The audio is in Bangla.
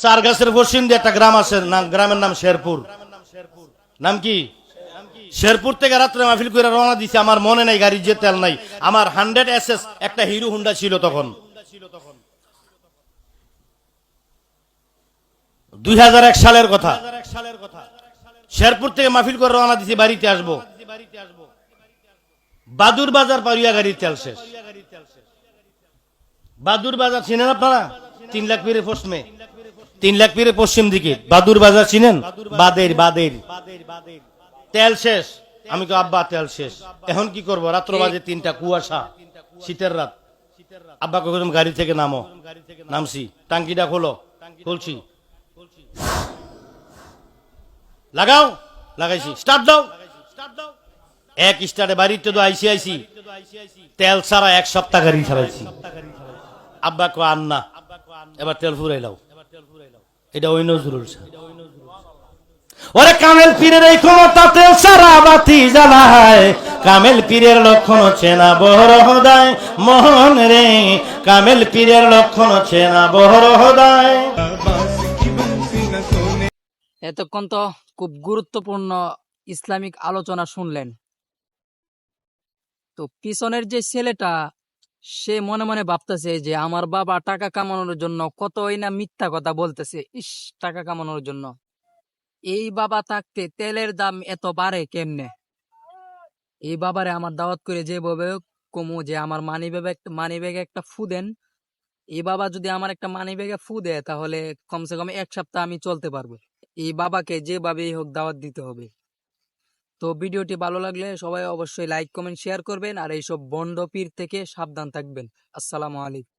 চার গাছের পশ্চিম দিয়ে একটা গ্রাম আছে গ্রামের নাম শেরপুর। নাম কি? শেরপুর থেকে রাত্রে মাহফিল করে রওনা দিছে, আমার মনে নাই, গাড়ির যে তেল নাই। আমার হান্ড্রেড এস এস একটা হিরো হুন্ডা ছিল তখন। দুই হাজার এক সালের কথা। শেরপুর থেকে মাহফিল করে রওনা দিছি, বাড়িতে আসব। বাদুর বাজার পারিয়া গাড়ির তেল শেষ। বাদুর বাজার চিনেন আপনারা? তিন লাখ পীরের পশ্চিমে তিন লাখ পীরের পশ্চিম দিকে। বাদুর বাজার চিনেন? বাদের বাদের। তেল শেষ। আমি তো আব্বা, তেল শেষ। এখন কি করব? রাত্র বাজে তিনটা, কুয়াশা। শীতের রাত। আব্বা কখন গাড়ি থেকে নামো? নামছি। টাঙ্কিটা খোলো। খুলছি। লাগাও। লাগাইছি। স্টার্ট দাও। এক স্টার্টে বাড়িতে তো আইসি আইসি। তেল ছাড়া এক সপ্তাহ গাড়ি ছাড়াইছি। আব্বা কো আন্না এবার তেল ফুরাইলাও এটা ওই নজরুল ওরে কামেল পীরের এই সারা বাতি জ্বালায়। কামেল পীরের লক্ষণ চেনা বহর হদায়। মোহন রে, কামেল পীরের লক্ষণ চেনা বহর হদায়। এতক্ষণ তো খুব গুরুত্বপূর্ণ ইসলামিক আলোচনা শুনলেন। তো পিছনের যে ছেলেটা সে মনে মনে ভাবতেছে যে, আমার বাবা টাকা কামানোর জন্য কতই না মিথ্যা কথা বলতেছে। ইস, টাকা কামানোর জন্য। এই বাবা থাকতে তেলের দাম এত বাড়ে কেমনে? এই বাবারে আমার দাওয়াত করে যেভাবে কমু, যে আমার মানি ব্যাগে একটা মানি ব্যাগে একটা ফু দেন। এই বাবা যদি আমার একটা মানি ব্যাগে ফু দেয়, তাহলে কমসে কম এক সপ্তাহ আমি চলতে পারব। এই বাবাকে যেভাবেই হোক দাওয়াত দিতে হবে। তো ভিডিওটি ভালো লাগলে সবাই অবশ্যই লাইক কমেন্ট শেয়ার করবেন আর এইসব বন্ড পীর থেকে সাবধান থাকবেন। আসসালামু আলাইকুম।